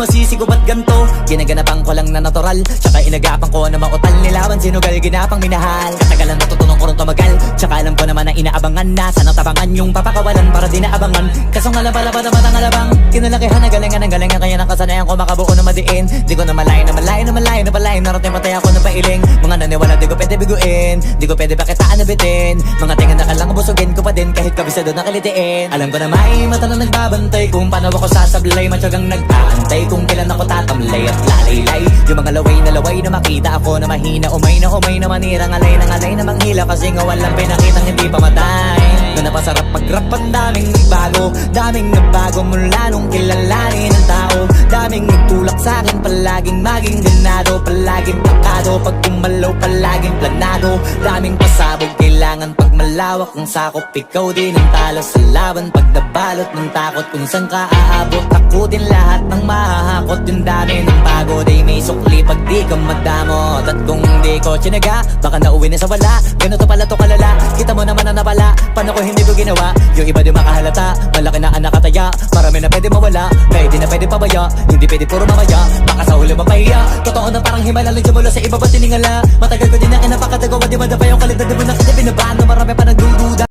masisigo ba't ganto Ginaganapan ko lang na natural. Tsaka inagapan ko na mautal. Nilawan sinugal ginapang minahal. Katagalan natutunan ko rin tumagal. Tsaka alam ko naman na inaabangan na. Sana tabangan yung papakawalan para di naabangan. Kaso nga labalaba naman ang alabang. Kinalakihan na galingan ang galingan Kaya nakasanayan ko makabuo na madiin. Di ko na malayo na malayo na malayo na malayo Narating patay ako ng pailing. Mga naniwala di ko pwede biguin. Di ko pwede pakitaan na bitin. Mga tinga na kalang busugin ko pa din. Kahit kabisado na kalitiin. Alam ko na may mata na nagbabantay. Kung paano ako sasablay Matyagang nag-aantay Kung kailan ako tatamlay at lalaylay. Yung mga laway na laway na makita ako na mahina. Umay na umay na manirang alay ng alay na manghila. Kasi nga walang pinakitang hindi pa matay Na napasarap mag-rap ang daming nagbago Daming nagbago mula nung Palaging maging ganado Palaging pakado Pag kumalaw palaging planado. Daming pasabog Kailangan pag malawak ang sakop. Ikaw din ang talo sa laban Pag nabalot ng takot. Kung saan ka aabot Ako din lahat ng mahahakot. Yung dami ng pagod ay may sukli Pag di ka madamot. At kung hindi ko tsinaga Baka nauwi na sa wala. Ganito pala to kalala. Kita mo naman Paano ko hindi ko ginawa. Yung iba di makahalata. Malaki na anak kataya Marami na pwede mawala. Pwede na pwede pabaya. Hindi pwede puro mamaya. Baka sa huli mapahiya. Totoo na parang himala Lang mula sa iba ba tiningala. Matagal ko din na kinapakatagawa. Di madapa yung kalidad Di mo nakita binabahan. Na marami pa nagdududa